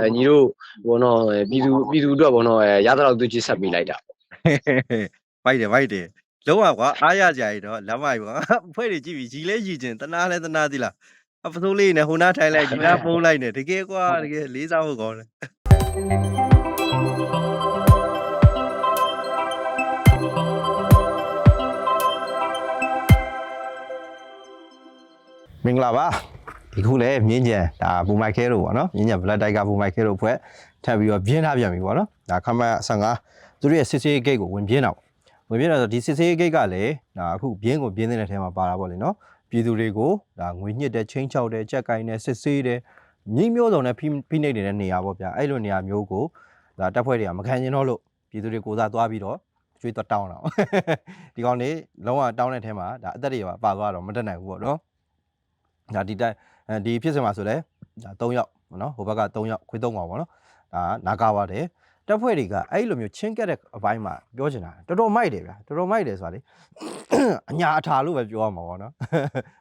အဲညီတို့ဘောနော်အဲပြည်သူပြည်သူအတွက်ဘောနော်အဲရသလောက်သူချစ်ဆက်ပေးလိုက်တာဗိုက်တယ်ဗိုက်တယ်လုံးဝကွာအားရကြရည်တော့လမ်းမကြီးကွာအဖွဲ့တွေကြည့်ပြီးကြီးလဲကြီးချင်းတနာလဲတနာသီလားအပစိုးလေးနဲ့ဟိုနားထိုင်လိုက်ဒီနားပုံးလိုက်နေတကယ်ကွာတကယ်လေးစားဖို့ကောင်းတယ်မင်္ဂလာပါ ဒီခုလည်းမြင်းကြံဒါဘူမိုက်ခဲတို့ပေါ့နော်မြင်းကြံ black tiger ဘူမိုက်ခဲတို့ဖွဲ့ထပ်ပြီးတော့ပြင်းထားပြန်ပြီပေါ့နော်ဒါခမတ်15သူတို့ရဲ့စစ်စေးဂိတ်ကိုဝင်ပြင်းတာပေါ့ဝင်ပြင်းတာဆိုဒီစစ်စေးဂိတ်ကလည်းဒါအခုပြင်းကိုပြင်းနေတဲ့ထဲမှာပါတာပေါ့လေနော်ပြည်သူတွေကိုဒါငွေညှစ်တဲ့ချင်းချောက်တဲ့ကြက်ကိုင်းတဲ့စစ်စေးတဲ့မြင်းမျိုးစုံနဲ့ဖိဖိနှိပ်နေတဲ့နေရာပေါ့ဗျာအဲ့လိုနေရာမျိုးကိုဒါတပ်ဖွဲ့တွေကမခံကျင်တော့လို့ပြည်သူတွေကိုစားသွားပြီးတော့ကျွေးတော့တောင်းတာပေါ့ဒီကောင်လေးလုံးဝတောင်းတဲ့ထဲမှာဒါအသက်တွေပါပါသွားတော့မတက်နိုင်ဘူးပေါ့နော်ဒါဒီတိုင် အဲဒီဖြစ်စင်မှာဆိုလဲဒါ3ယောက်ပေါ့နော်ဟိုဘက်က3ယောက်ခွေး3ကောင်ပေါ့နော်ဒါနာကာပါတယ်တက်ဖွဲ့တွေကအဲ့လိုမျိုးချင်းကက်တဲ့အပိုင်းမှာပြောချင်တာတော်တော်မိုက်တယ်ဗျာတော်တော်မိုက်တယ်ဆိုတာလေအညာအထာလို့ပဲပြောရမှာပေါ့နော်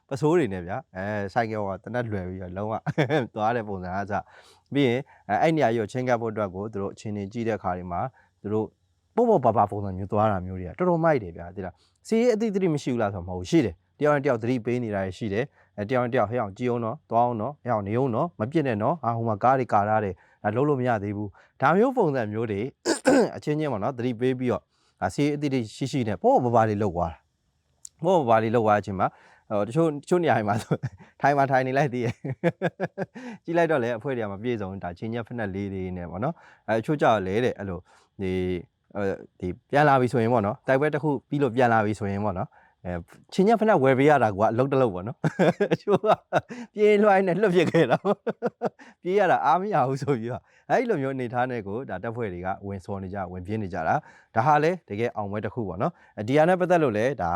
ပစိုးတွေနဲ့ဗျာအဲဆိုင်ကယ်ကတနက်လွယ်ပြီးတော့လုံးဝသွားတဲ့ပုံစံအားစပြီးရင်အဲအဲ့နေရာကြီးကိုချင်းကက်ဖို့အတွက်ကိုသူတို့အချင်းနေကြည့်တဲ့အခါတွေမှာသူတို့ပို့ပို့ပါပါပုံစံမျိုးသွားတာမျိုးတွေကတော်တော်မိုက်တယ်ဗျာတိလားစီရေးအတိအတိမရှိဘူးလားဆိုတော့မဟုတ်ဘူးရှိတယ်တယောက်နဲ့တယောက်သတိပေးနေတာရှိတယ် အဲတယောက်နဲ့တယောက်ဟဲ့အောင်ကြည်အောင်နော်သွားအောင်နော်ဟဲ့အောင်နေအောင်နော်မပြစ်နဲ့နော်အာဟိုမှာကားတွေကာထားတယ်ဒါလုံးလို့မရသေးဘူးဒါမျိုးပုံစံမျိုးတွေအချင်းချင်းပေါ့နော်သတိပေးပြီးတော့ဒါစီးအတိတ်ရှိရှိနဲ့ပေါ့ပပါလေးလောက်သွားတာပေါ့ပပါလေးလောက်သွားတဲ့အချိန်မှာဟိုတချို့တချို့နေရာတွေမှာဆိုထိုင်မှာထိုင်နေလိုက်သေးရဲ့ကြည့်လိုက်တော့လေအဖွဲတွေကမပြည့်စုံဒါချင်းချက်ဖက်နဲ့လေးလေးနဲ့ပေါ့နော်အဲတချို့ကြောက်လေတဲ့အဲ့လိုဒီအဲဒီပြန်လာပြီဆိုရင်ပေါ့နော်တိုက်ပွဲတစ်ခုပြီးလို့ပြန်လာပြီဆိုရင်ပေါ့နော် အဲချင်းချက်ဖက်နဲ့ဝယ်ပေးရတာကွာအလုတ်တစ်လုတ်ပေါ့နော်အချို့ကပြေးလွှိုင်းနဲ့လွတ်ပြစ်ခဲ့တာပြေးရတာအားမရဘူးဆိုပြီးတော့အဲ့လိုမျိုးအနေထားနဲ့ကိုဒါတက်ဖွဲ့တွေကဝင်စော်နေကြဝင်ပြင်းနေကြတာဒါဟာလေတကယ်အောင်ပွဲတစ်ခုပေါ့နော်အဒီယာနဲ့ပတ်သက်လို့လေဒါ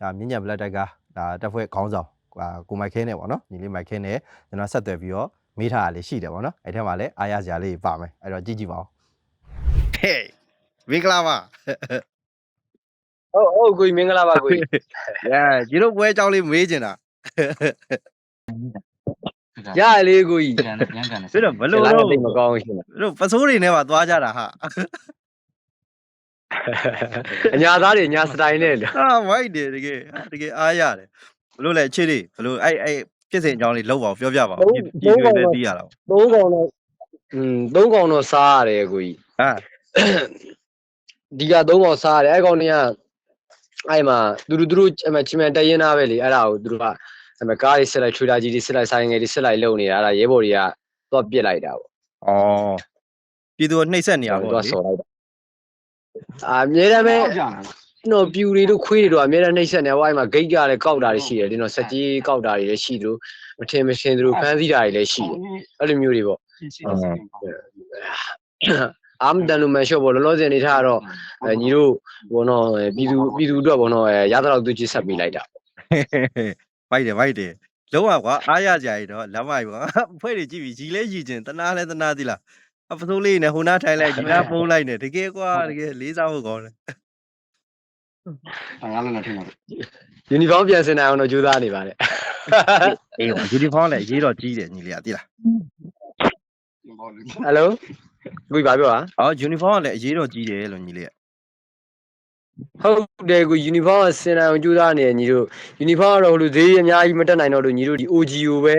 ဒါမြင့်ညံဘလက်တိုက်ကဒါတက်ဖွဲ့ခေါင်းဆောင်ဟာကိုမိုက်ခဲနဲ့ပေါ့နော်ညီလေးမိုက်ခဲနဲ့ကျွန်တော်ဆက်သွယ်ပြီးတော့မေးထားတာလေးရှိတယ်ပေါ့နော်အဲ့ထဲမှာလည်းအားရစရာလေးပါမယ်အဲ့တော့ကြည့်ကြည့်ပါဦးဟေးမင်္ဂလာပါ ဟုတ်ဟုတ်ကိုကြီးမင်္ဂလာပါကိုကြီးအဲဒီလိုပွဲအကြောင်းလေးမေးချင်တာရလေကိုကြီးပြန်တယ်ပြန်ကန်တယ်ပြီးတော့ဘလို့လာလို့တိတ်မကောင်းရှင်တို့ပစိုးတွေနဲ့ပါသွားကြတာဟာအညာသားတွေအညာစတိုင်နဲ့လေအာဝိုက်တယ်တကယ်တကယ်အားရတယ်ဘလို့လဲအခြေလေးဘလို့အဲ့အဲ့ပြစ်စင်အကြောင်းလေးလောက်ပါဦးပြောပြပါဦးပြည်ပြည်တွေလည်းသိရတာပေါ့သုံးကောင်တော့อืมသုံးကောင်တော့စားရတယ်ကိုကြီးဟာဒီကသုံးကောင်စားရတယ်အဲ့ကောင်တွေက အဲ့မှာသူတို့သူတို့အမချီမန်တရင်သားပဲလေအဲ့ဒါကိုသူတို့ကအမကားတွေဆက်လိုက်ထွေလာကြီးတွေဆက်လိုက်ဆိုင်ငယ်တွေဆက်လိုက်လုံနေတာအဲ့ဒါရဲဘော်တွေကတော့ပြစ်လိုက်တာပေါ့ဩပြည်သူကနှိမ့်ဆက်နေရတော့ပေါ့ဆော်လိုက်တာအာအမြဲတမ်းပဲဟုတ်ကြတယ်ကျွန်တော်ပြူတွေတို့ခွေးတွေတို့အများနဲ့နှိမ့်ဆက်နေဟိုအိမ်မှာဂိတ်ကလည်းကောက်တာတွေရှိတယ်ဒီတော့စက်ကြီးကောက်တာတွေလည်းရှိသလိုမထင်မရှင်းသလိုဖမ်းဆီးတာတွေလည်းရှိတယ်အဲ့လိုမျိုးတွေပေါ့ရှင်းရှင်းရှင်းပါ အာမတန်လို့မန်ရှော့ပေါ့လောလောဆယ်အနေထားကတော့အဲညီတို့ဘောနော်အဲပြည်သူပြည်သူအတွက်ဘောနော်အဲရသလောက်သူချစ်ဆက်ပေးလိုက်တာဗိုက်တယ်ဗိုက်တယ်လုံးဝကွာအားရကြရည်တော့လမ်းမကြီးကွာအဖွဲ့တွေကြည့်ပြီးကြီးလဲကြီးချင်းတနာလဲတနာသီလားအပစိုးလေးနဲ့ဟိုနားထိုင်လိုက်ဒီနားပုံးလိုက်နေတကယ်ကွာတကယ်လေးစားဖို့ကောင်းတယ်ငါလည်းလည်းထင်တယ်ယူနီဖောင်းပြန်ဆင်နိုင်အောင်တော့ကြိုးစားနေပါတယ်အေးယူနီဖောင်းလည်းအရေးတော့ကြီးတယ်ညီလေးကသိလားဘောလေဟယ်လို ကိုကြီးဘာပြောတာအော်ယူနီဖောင်းကလည်းအရေးတော့ကြီးတယ်လို့ညီလေးကဟုတ်တယ်ကိုယူနီဖောင်းဆင်နိုင်အောင်ကြိုးစားနေတယ်ညီတို့ယူနီဖောင်းကတော့ဟိုလိုဈေးအများကြီးမတက်နိုင်တော့လို့ညီတို့ဒီ OGO ပဲ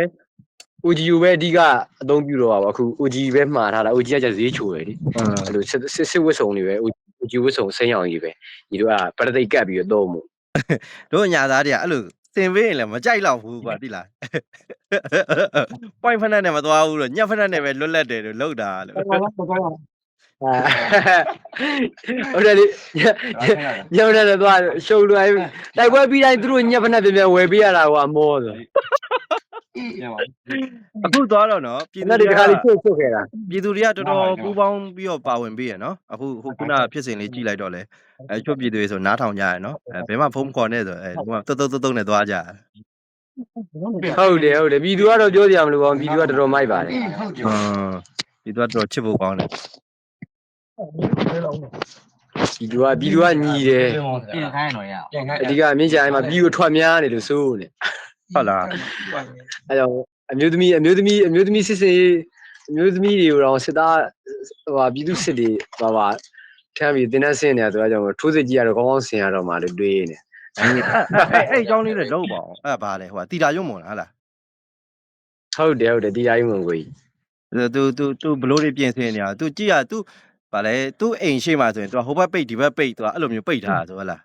OGO ပဲအဓိကအသုံးပြုတော့ပါဘူးအခု OG ပဲမှားထားတာ OG ကကျဈေးချိုတယ်လေအဲ့လိုစစ်စစ်စစ်ဝတ်စုံတွေပဲ OG ဝတ်စုံစိမ်းအောင်ကြီးပဲညီတို့ကပရသိတ်ကတ်ပြီးတော့သုံးမှုတို့ညာသားတွေကအဲ့လို သင်ပေးရင်လည်းမကြိုက်တော့ဘူးကွာသိလား point ဖက်နဲ့မသွားဘူးလို့ညက်ဖက်နဲ့ပဲလွတ်လပ်တယ်လို့လောက်တာလို့ဟုတ်တယ်လေညောင်းတယ်သွားရှုံလွယ်တိုက်ပွဲပြီးတိုင်းသူတို့ညက်ဖက်နဲ့ပြန်ပြန်ဝယ်ပေးရတာကွာမောဆို ရပါအခုသွားတော့နော်ပြည်ဒီသူနေ့တွေကဒီခါလေးချုပ်ချုပ်ခဲ့တာပြည်သူတွေကတော်တော်ပူပေါင်းပြီးတော့ပါဝင်ပေးရနော်အခုဟိုခုနဖြစ်စဉ်လေးကြည့်လိုက်တော့လေအဲချွတ်ပြည်သူတွေဆိုနားထောင်ကြရနော်အဲဘယ်မှဖုန်းမခေါ်နဲ့ဆိုအဲဟိုကတုတ်တုတ်တုတ်တုတ်နဲ့သွားကြတယ်ဟုတ်တယ်ဟုတ်တယ်ပြည်သူကတော့ပြောကြရမလို့ပေါ့ပြည်သူကတော်တော်မိုက်ပါတယ်ဟုတ်ကြဟမ်ပြည်သူကတော်တော်ချစ်ဖို့ကောင်းတယ်ပြည်သူကပြည်သူကညီတယ်ပြင်ခိုင်းတော့ရပြင်ခိုင်းအဓိကမြင့်ကြိုင်မှာပြည်ကိုထွက်များနေလို့စိုးနေ ဟုတ်လားအဲကြောင့်အမျိုးသမီးအမျိုးသမီးအမျိုးသမီးစစ်စစ်မျိုးသမီးတွေကိုတော့စစ်သားဟိုဟာပြည်သူစစ်တွေပါပါထမ်းပြီးတင်းနှဆင်းနေတာဆိုတော့ကြောင့်ထိုးစစ်ကြီးကတော့ကောင်းကောင်းဆင်ရတော့မှလို့တွေးနေအဲ့အဲ့အဲ့အကြောင်းလေးလည်းလုံးပါအောင်အဲ့ဒါဘာလဲဟိုကတီတာရုံမွန်လားဟလားဟုတ်တယ်ဟုတ်တယ်တရားရေးဝင်ကိုကြီးသူသူသူဘလို့တွေပြင်ဆင်နေတာသူကြည့်ရသူဗာလဲသူအိမ်ရှိမှဆိုရင်သူဟိုဘက်ပိတ်ဒီဘက်ပိတ်သူအဲ့လိုမျိုးပိတ်ထားတာဆိုဟလား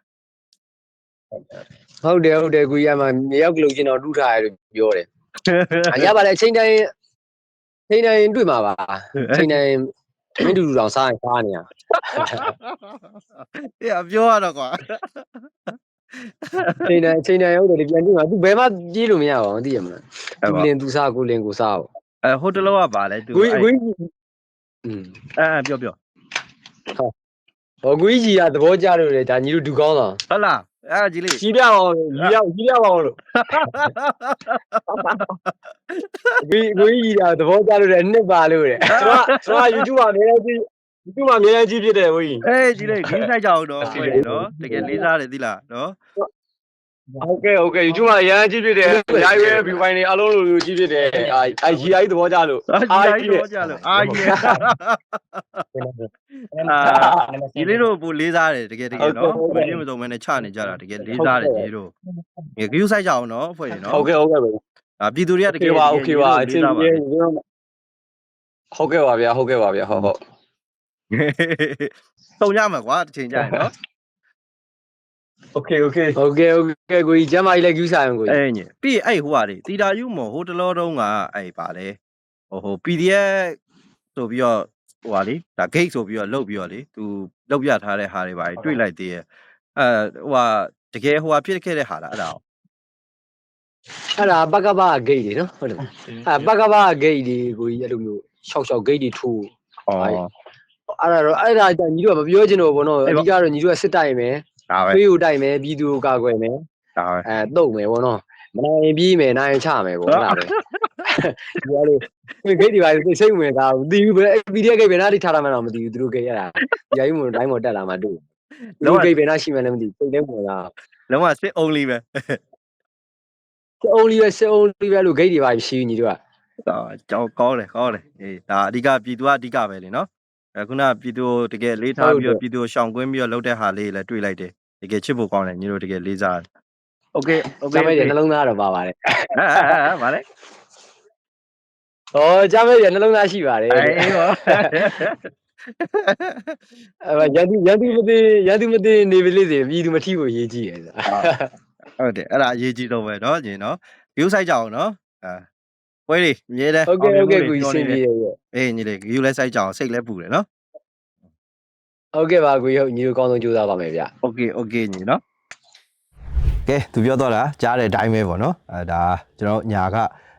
ဟုတ်တယ်ဟုတ်တယ်ကိုကြီးကမှမြေရောက်ကလေးချင်းတော့တူးထားရတယ်ပြောတယ်အရပါလေအချိန်တိုင်းအချိန်တိုင်းတွေ့မှာပါအချိန်တိုင်းမင်းတူတူတောင်စားရင်စားနေရ အေးပြောရတော့ကွာ အချိန်တိုင်းအချိန်တိုင်းဟုတ်တယ်ပြန်တွေ့မှာ तू ဘယ်မှပြေးလို့မရပါဘူးသိရမလား तू လင် तू စားကိုလင်ကိုစားပေါ့ အဲဟိုတလောကဗာလဲသူ ကိုကြီးကိုကြီးอืม အဲအဲပြောပြော ဟောကိုကြီးကြီးကသဘောကျလို့လေဒါညီတို့ဒူကောင်းတော့ ဟုတ်လား အဲကြီးလေးကြီးပြအောင်ကြီးရကြီးပြအောင်လို့ကိုကြီးကိုကြီးကြီးကသဘောကျလို့လေနှစ်ပါလို့တဲ့ကျွန်တော်ကျွန်တော် YouTube မှာအများကြီး YouTube မှာအများကြီးဖြစ်တယ်ကိုကြီးအေးကြီးလေးဂိမ်းဆိုင်ကြအောင်တော့ဖွင့်နော်တကယ်လေးစားတယ်သီလားနော် ဟုတ်ကဲ့ဟုတ်ကဲ့ YouTube မှာအများကြီးဖြစ်တယ်အများကြီးပဲ view ပိုင်းတွေအလုံးလိုလိုကြီးဖြစ်တယ်အာအဲ GI သဘောကျလို့ အာကြီးလိုက်တော့ကြလို့အာကြီးအာဒီလေးတို့ပိုလေးစားတယ်တကယ်တကယ်နော်ဘယ်လိုမစုံမဲနဲ့ချနေကြတာတကယ်လေးစားတယ်ဒီတို့ဂိမ်းဆိုင်ကြအောင်နော်ဖွင့်နော် ဟုတ်ကဲ့ဟုတ်ကဲ့ပဲ အာပြည်သူတွေကတ โอ က เค ယ် ပါโอเคပါအချင်း လေးစားပါ ကြီးဟုတ်ကဲ့ပါဗျာဟုတ်ကဲ့ပါဗျာဟုတ်ဟုတ် တုံရမှာကွာတစ်ချိန်ကြရင်နော် Okay okay okay okay ကိုကြီးကျမ်းမာကြီးလည်းကူးစားအောင်ကိုကြီးအဲညပြီးအဲ့ဟိုဟာလေတီတာယူမော်ဟိုတလောတုံးကအဲ့ပါလေဟိုဟို PDF ဆိုပြီးတော့ဟိုဟာလေဒါ gate ဆိုပြီးတော့လုတ်ပြီးတော့လေသူလုတ်ပြထားတဲ့ဟာတွေပါတွေ့လိုက်သေးရဲ့အဲဟိုဟာတကယ်ဟိုဟာဖြစ်ခဲ့တဲ့ဟာလားအဲ့ဒါအဲ့ဒါပကပဂိတ်တွေနော်ဟုတ်တယ်အဲပကပဂိတ်တွေကိုကြီးအဲ့လိုမျိုးရှောက်ရှောက်ဂိတ်တွေထိုးဩအဲ့ဒါတော့အဲ့ဒါညီတို့ကမပြောချင်တော့ဘောနော်အဓိကတော့ညီတို့ကစစ်တိုက်မယ် ဒါပဲဖေးကိုတိုင်မယ်ပြည်သူကိုကာကွယ်မယ်ဒါပဲအဲတုတ်မယ်ဘောနော်မနိုင်ပြီးမယ်နိုင်ချမယ်ဘောအဲ့ဒါပဲဒီလိုဂိတ်တွေပါစိတ်ဝင်သားဘူးတီးဘူးပဲ PDF ဂိတ်ပဲနားထိထားတာမှတော့မသိဘူးသူတို့ဂိတ်ရတာယာယီမတိုင်းမတက်လာမှတွေ့လူဂိတ်ပဲနားရှိမှလည်းမသိစိတ်လည်းဝင်လာလုံးဝစစ် only ပဲစအုံးလေးပဲစအုံးလေးပဲလို့ဂိတ်တွေပါရှိညီတို့ကဒါကြောက်ကောင်းတယ်ကောင်းတယ်အေးဒါအဓိကပြည်သူကအဓိကပဲလေနော်အဲခုနကပြည်သူကိုတကယ်လေးထားပြီးတော့ပြည်သူကိုရှောင်ကွင်းပြီးတော့လှုပ်တဲ့ဟာလေးလည်းတွေ့လိုက်တယ် တကယ်ချစ်ဖို့ကောင်းတယ်ညီတို့တကယ်လေးစားတယ်โอเคโอเค ကျမ်းမဲ့ရနှလုံးသားတော့ပါပါတယ် ဟာဟာဗါလေ ။ဩကျမ်းမဲ့ရနှလုံးသားရှိပါတယ် အေးဟော ။အဲရန်သူရန်သူမသိရန်သူမသိနေပြီလေစီပြည်သူမထီကိုရေးကြည့်ရယ်ဆိုတာ ဟုတ်တယ်အဲ့ဒါအရေးကြီးတော့ပဲเนาะညီနော် view site ကြအောင်เนาะအာပွဲလေးမြဲတယ် ။ဟုတ်ကဲ့ဟုတ်ကဲ့ကိုကြီးစင်ပြေတယ်ရဲ့ အေးညီလေး view လဲ site ကြအောင်စိတ်လဲပူတယ်เนาะ ။ ဟုတ်ကဲ့ပါကိုကြီးဟုတ်ညီတို့ကောင်းဆုံးကြိုးစားပါမယ်ဗျ။ okay okay ညီနော်ကဲသူပြောတော့တာကြားတဲ့အတိုင်းပဲပေါ့နော်အဲဒါကျွန်တော်ညာက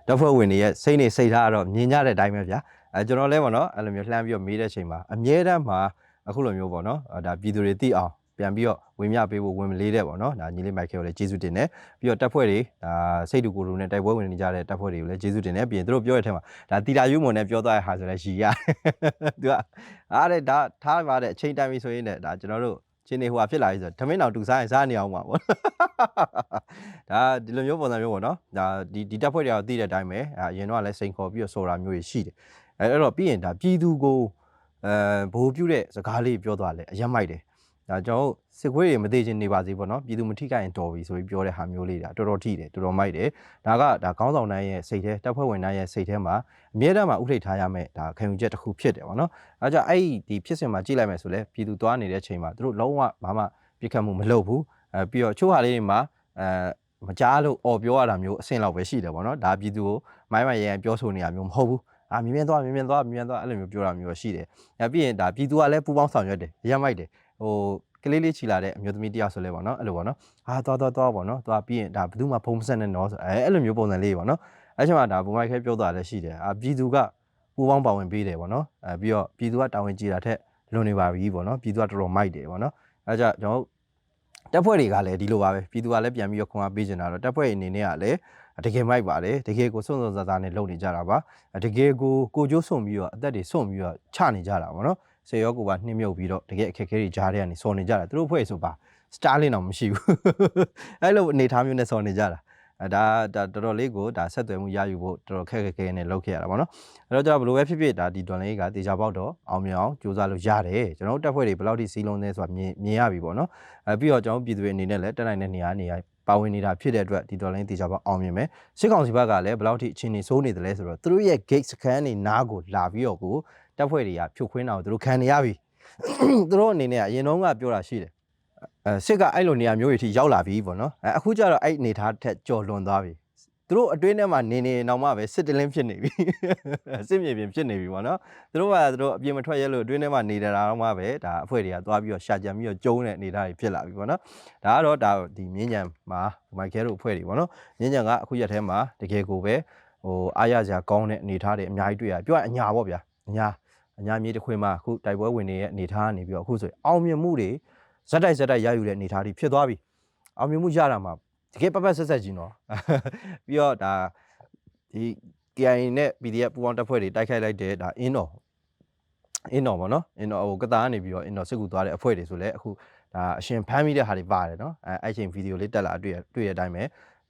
တပ်ဖွဲ့ဝင်တွေရဲ့စိတ်နေစိတ်ထားကတော့မြင်ကြတဲ့အတိုင်းပဲဗျာအဲကျွန်တော်လဲပေါ့နော်အဲ့လိုမျိုးလှမ်းပြီးတော့မေးတဲ့အချိန်မှာအမြဲတမ်းမှာအခုလိုမျိုးပေါ့နော်အဲဒါပြည်သူတွေသိအောင် ပြန်ပြီးတော့ဝင်မြပေးဖို့ဝင်မလေးတဲ့ပေါ့နော်ဒါညီလေးမိုက်ခဲကိုလည်းကျေးဇူးတင်တယ်ပြီးတော့တပ်ဖွဲ့တွေဒါစိတ်တူကိုယ်တူနဲ့တိုက်ပွဲဝင်နေကြတဲ့တပ်ဖွဲ့တွေကိုလည်းကျေးဇူးတင်တယ်ပြီးရင်သူတို့ပြောတဲ့အထက်မှာဒါတီတာယူမွန်နဲ့ပြောသွားတဲ့ဟာဆိုလဲရှီရသူကအားတဲ့ဒါထားပါတဲ့အချိန်တိုင်းပြီဆိုရင်လည်းဒါကျွန်တော်တို့ချင်းနေဟိုဟာဖြစ်လာပြီဆိုတော့ဓမင်းတော်တူစားရင်စားနေအောင်ပါပေါ့ဒါဒီလိုမျိုးပုံစံမျိုးပေါ့နော်ဒါဒီဒီတပ်ဖွဲ့တွေကတော့သိတဲ့အတိုင်းပဲအဲအရင်တော့လည်းစိန်ခေါ်ပြီးတော့ဆိုတာမျိုးကြီးရှိတယ်အဲအဲ့တော့ပြီးရင်ဒါပြည်သူကိုအဲဘိုးပြုတဲ့စကားလေးပြောသွားလဲအရက်မိုက်တယ် ဒါကျွန်တော်တို့စစ်ခွေးတွေမသေးချင်နေပါစေပေါ့နော်ပြည်သူမထိခိုက်ရင်တော်ပြီဆိုပြီးပြောတဲ့ဟာမျိုးလေးဒါတော်တော်ထိတယ်တော်တော်မိုက်တယ်ဒါကဒါခေါင်းဆောင်တိုင်းရဲ့စိတ်ထဲတပ်ဖွဲ့ဝင်တိုင်းရဲ့စိတ်ထဲမှာအမြဲတမ်းမှာဥထိတ်ထားရမယ်ဒါခံယူချက်တစ်ခုဖြစ်တယ်ပေါ့နော်အဲကြောင့်အဲ့ဒီဖြစ်စဉ်မှာကြည့်လိုက်မယ်ဆိုလဲပြည်သူသွားနေတဲ့အချိန်မှာသူတို့လုံးဝဘာမှပြစ်ခတ်မှုမလုပ်ဘူးအဲပြီးတော့ချိုးဟာလေးတွေမှာအဲမကြားလို့អော်ပြောရတာမျိုးအဆင့်လောက်ပဲရှိတယ်ပေါ့နော်ဒါပြည်သူကိုမိုင်းမိုင်ရရန်ပြောဆိုနေရမျိုးမဟုတ်ဘူးအာမြင်မြင်သွားမြင်မြင်သွားမြင်မြင်သွားအဲ့လိုမျိုးပြောတာမျိုးရှိတယ်။အဲပြီးရင်ဒါပြည်သူကလည်းပူပေါင်းဆောင်ရွက်တယ်ရမိုက်တယ် ဟိုကလေးလေးချီလာတဲ့အမျိုးသမီးတယောက်ဆိုလဲပေါ့နော်အဲ့လိုပေါ့နော်အာသွားသွားသွားပေါ့နော်သွားပြီးရင်ဒါဘယ်သူမှဖုံးမဆက်နဲ့နော်ဆိုအဲအဲ့လိုမျိုးပုံစံလေးပေါ့နော်အဲ့ချိန်မှာဒါဘုံမိုက်ခဲပြောသွားလည်းရှိတယ်အာပြည်သူကပူပေါင်းပါဝင်ပေးတယ်ပေါ့နော်အဲပြီးတော့ပြည်သူကတာဝန်ကြီးတာထက်လွန်နေပါပြီပေါ့နော်ပြည်သူကတော်တော်မိုက်တယ်ပေါ့နော်အဲကြောင့်ကျွန်တော်တို့တက်ဖွဲ့တွေကလည်းဒီလိုပါပဲပြည်သူကလည်းပြန်ပြီးတော့ခွန်အားပေးနေတာတော့တက်ဖွဲ့အနေနဲ့ကလည်းတကယ်မိုက်ပါတယ်တကယ်ကိုစွန့်စွန့်စားစားနဲ့လုပ်နေကြတာပါတကယ်ကိုကိုကျိုးစွန့်ပြီးတော့အသက်တွေစွန့်ပြီးတော့ချနေကြတာပေါ့နော် ဆေရောကိုပါနှိမ့်မြုပ်ပြီးတော့တကယ်အခက်အခဲတွေကြားထဲကနေစော်နေကြတာသူတို့ဖွဲ့ဆိုပါစတားလင်းတော့မရှိဘူးအဲ့လိုအနေထားမျိုးနဲ့စော်နေကြတာအဲဒါဒါတော်တော်လေးကိုဒါဆက်သွယ်မှုရယူဖို့တော်တော်ခက်ခက်ခဲခဲနဲ့လုပ်ခဲ့ရတာပေါ့နော်အဲ့တော့ကျွန်တော်ဘယ်လိုပဲဖြစ်ဖြစ်ဒါဒီဒေါ်လေးကတေချာပေါက်တော့အောင်မြင်အောင်ကြိုးစားလို့ရတယ်ကျွန်တော်တို့တက်ဖွဲ့တွေဘယ်လောက်ထိစီးလုံးနေဆိုတာမြင်မြင်ရပြီပေါ့နော်အဲပြီးတော့ကျွန်တော်ပြည်သူတွေအနေနဲ့လည်းတက်နိုင်တဲ့နေရာနေရာပါဝင်နေတာဖြစ်တဲ့အတွက်ဒီဒေါ်လေးတေချာပေါက်အောင်မြင်မယ်စစ်ကောင်စီဘက်ကလည်းဘယ်လောက်ထိအချင်းနေစိုးနေတယ်လဲဆိုတော့သူတို့ရဲ့ gate စကန်နေနားကိုလာပြီးတော့ကို တက်ဖွဲ့တွေကဖြုတ်ခွင်းတာကိုသူတို့ခံနေရပြီသူတို့အနေနဲ့ကအရင်တုန်းကပြောတာရှိတယ်အဲစစ်ကအဲ့လိုနေရာမျိုးတွေထိရောက်လာပြီပေါ့နော်အဲအခုကျတော့အဲ့အနေထားထက်ကြော်လွန်သွားပြီသူတို့အတွင်းထဲမှာနေနေအောင်မှပဲစစ်တလင်းဖြစ်နေပြီစစ်မြေပြင်ဖြစ်နေပြီပေါ့နော်သူတို့ကသူတို့အပြင်မထွက်ရဲလို့အတွင်းထဲမှာနေတာတော့မှပဲဒါအဖွဲ့တွေကသွားပြီးတော့ရှာကြံပြီးတော့ကျုံးတဲ့အနေထားတွေဖြစ်လာပြီပေါ့နော်ဒါကတော့ဒါဒီမြင်းညံမှာမိုက်ခဲတို့အဖွဲ့တွေပေါ့နော်မြင်းညံကအခုရက်ထဲမှာတကယ်ကိုပဲဟိုအားရစရာကောင်းတဲ့အနေထားတွေအများကြီးတွေ့ရပြောရအညာပေါ့ဗျာ အညာအညာမြေတစ်ခွင်မှာအခုတိုက်ပွဲဝင်နေတဲ့အနေထားကနေပြီးတော့အခုဆိုရင်အောင်မြင်မှုတွေဇက်တိုက်ဇက်တိုက်ရယူတဲ့အနေအထားတွေဖြစ်သွားပြီအောင်မြင်မှုရတာမှာတကယ်ပတ်ပတ်ဆက်ဆက်ကြီးနော်ပြီးတော့ဒါဒီ KIA နဲ့ PDF ပူးပေါင်းတပ်ဖွဲ့တွေတိုက်ခိုက်လိုက်တဲ့ဒါအင်းတော်အင်းတော်ပေါ့နော်အင်းတော်ဟိုကတာကနေပြီးတော့အင်းတော်စစ်ကူသွားတဲ့အဖွဲ့တွေဆိုလဲအခုဒါအရှင်ဖမ်းမိတဲ့ဟာတွေပါတယ်နော်အဲအဲ့ချိန်ဗီဒီယိုလေးတက်လာတွေ့ရတွေ့ရတဲ့အတိုင်းပဲ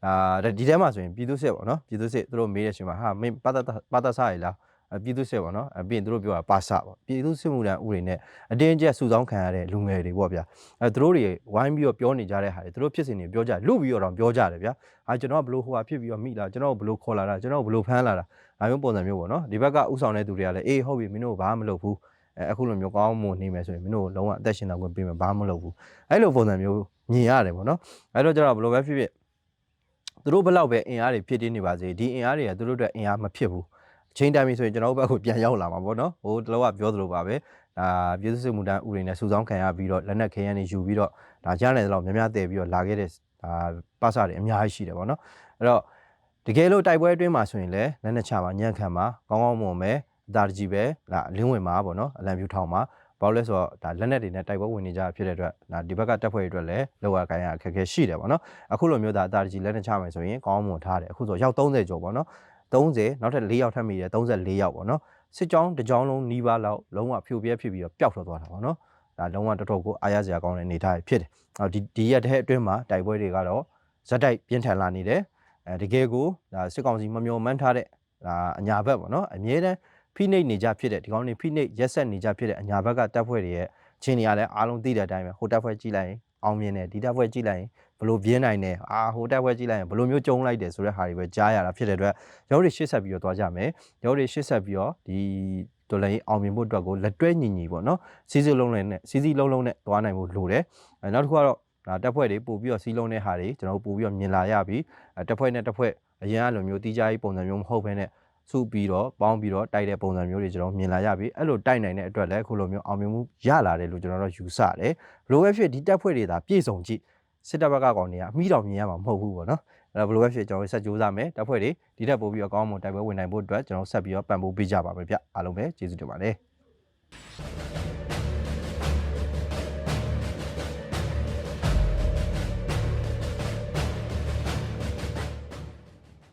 ဒါဒီထဲမှာဆိုရင်ပြည်သူစစ်ပေါ့နော်ပြည်သူစစ်သူတို့မေးတဲ့အချိန်မှာဟာမင်းပတ်သက်ပတ်သက်စားရလားအဲ ပြည်သူစစ်ပေါ့နော်အပြင်သူတို့ပြောတာပါစပေါ့ပြည်သူစစ်မှုထမ်းဥတွေနဲ့အတင်းကျပ်စုဆောင်းခံရတဲ့လူငယ်တွေပေါ့ဗျာအဲသူတို့တွေဝိုင်းပြီးတော့ပြောနေကြတဲ့ဟာတွေသူတို့ဖြစ်စဉ်တွေပြောကြလူပြီးတော့တော့ပြောကြတယ်ဗျာအာကျွန်တော်ကဘလို့ဟိုဟာဖြစ်ပြီးတော့မိလာကျွန်တော်ကဘလို့ခေါ်လာတာကျွန်တော်ကဘလို့ဖမ်းလာတာဒါမျိုးပုံစံမျိုးပေါ့နော်ဒီဘက်ကဥဆောင်တဲ့သူတွေကလည်းအေးဟုတ်ပြီမင်းတို့ဘာမှမလုပ်ဘူးအဲအခုလိုမျိုးကောင်းမွန်နေမယ်ဆိုရင်မင်းတို့လုံးဝအသက်ရှင်တာကိုပြင်မယ်ဘာမှမလုပ်ဘူးအဲ့လိုပုံစံမျိုးမြင်ရတယ်ပေါ့နော်အဲ့တော့ကျတော့ဘလို့ပဲဖြစ်ဖြစ်သူတို့ဘလောက်ပဲအင်အားတွေဖြစ်တင်းနေပါစေဒီအင်အားတွေကသူတို့အတွက်အင်အားမဖြစ်ဘူး အချိန်တိုင်းပြီဆိုရင်ကျွန်တော်တို့ဘက်ကိုပြန်ရောက်လာမှာပေါ့နော်ဟိုတလောကပြောသလိုပါပဲဒါပြည်သူ့စစ်မှုထမ်းဥတွေနဲ့စုဆောင်းခံရပြီးတော့လက်နက်ခဲယမ်းတွေယူပြီးတော့ဒါကြားနေတယ်လို့များများတည်ပြီးတော့လာခဲ့တဲ့ဒါပါစာတွေအများကြီးရှိတယ်ပေါ့နော်အဲ့တော့တကယ်လို့တိုက်ပွဲအတွင်းမှာဆိုရင်လည်းလက်နက်ချမှာညံ့ခံမှာကောင်းကောင်းမွန်ပဲအသာတကြီးပဲဒါအလင်းဝင်မှာပေါ့နော်အလံဖြူထောင်မှာဘာလို့လဲဆိုတော့ဒါလက်နက်တွေနဲ့တိုက်ပွဲဝင်နေကြဖြစ်တဲ့အတွက်ဒါဒီဘက်ကတပ်ဖွဲ့တွေအတွက်လည်းလောကကိုင်းရအခက်အခဲရှိတယ်ပေါ့နော်အခုလိုမျိုးဒါအသာတကြီးလက်နက်ချမယ်ဆိုရင်ကောင်းကောင်းမွန်ထားတယ်အခုဆိုရောက်30ကျော်ပေါ့နော် 30နောက်ထပ်4ယောက်ထပ်မိတယ်34ယောက်ပေါ့နော်စစ်ကြောင်းတစ်ကြောင်းလုံးနီးပါးလောက်လုံးဝဖြိုပြဲဖြစ်ပြီးတော့ပျောက်ထွက်သွားတာပေါ့နော်ဒါလုံးဝတော်တော်ကိုအားရစရာကောင်းတဲ့အနေအထားဖြစ်တယ်အော်ဒီဒီရက်တဲ့အတွင်းမှာတိုက်ပွဲတွေကတော့ဇက်တိုက်ပြင်းထန်လာနေတယ်အဲတကယ်ကိုဒါစစ်ကောင်စီမမျော်မှန်းထားတဲ့ဒါအညာဘက်ပေါ့နော်အမြဲတမ်းဖိနှိပ်နေကြဖြစ်တဲ့ဒီကောင်းနေဖိနှိပ်ရက်ဆက်နေကြဖြစ်တဲ့အညာဘက်ကတပ်ဖွဲ့တွေရဲ့ချင်းနေရလဲအားလုံးသိတဲ့အတိုင်းပဲဟိုတပ်ဖွဲ့ကြည့်လိုက်ရင် အောင်မြင်တယ်ဒီတပ်ဖွဲ့ကြည့်လိုက်ရင်ဘလို့ပြင်းနိုင်တယ်အာဟိုတပ်ဖွဲ့ကြည့်လိုက်ရင်ဘလို့မျိုးကျုံလိုက်တယ်ဆိုတဲ့ဟာတွေပဲကြားရတာဖြစ်တဲ့အတွက်ရောတွေရှေ့ဆက်ပြီးတော့သွားကြမယ်ရောတွေရှေ့ဆက်ပြီးတော့ဒီဒေါ်လာရေးအောင်မြင်ဖို့အတွက်ကိုလက်တွဲညီညီပေါ့နော်စီးစီးလုံးလုံးနဲ့စီးစီးလုံးလုံးနဲ့သွားနိုင်ဖို့လိုတယ်အဲနောက်တစ်ခုကတော့ဒါတက်ဖွဲ့တွေပို့ပြီးတော့စီးလုံးတဲ့ဟာတွေကျွန်တော်တို့ပို့ပြီးတော့မြင်လာရပြီအဲတက်ဖွဲ့နဲ့တက်ဖွဲ့အရင်ကလိုမျိုးတီးကြရေးပုံစံမျိုးမဟုတ်ဘဲနဲ့ စုပြီးတော့ပေါင်းပြီးတော့တိုက်တဲ့ပုံစံမျိုးတွေကျွန်တော်မြင်လာရပြီအဲ့လိုတိုက်နိုင်တဲ့အတွက်လည်းအခုလိုမျိုးအောင်မြင်မှုရလာတယ်လို့ကျွန်တော်တို့ယူဆတယ်ဘလို့ပဲဖြစ်ဒီတက်ဖွဲ့တွေဒါပြည့်စုံကြည့်စစ်တပ်ဘက်ကကောင်တွေကအမိတော်မြင်ရမှာမဟုတ်ဘူးပေါ့နော်အဲ့တော့ဘလို့ပဲဖြစ်ကျွန်တော်တို့ဆက်ကြိုးစားမယ်တက်ဖွဲ့တွေဒီထက်ပိုပြီးတော့ကောင်းမွန်တိုက်ပွဲဝင်နိုင်ဖို့အတွက်ကျွန်တော်ဆက်ပြီးတော့ပံ့ပိုးပေးကြပါမယ်ဗျအားလုံးပဲကျေးဇူးတင်ပါတယ်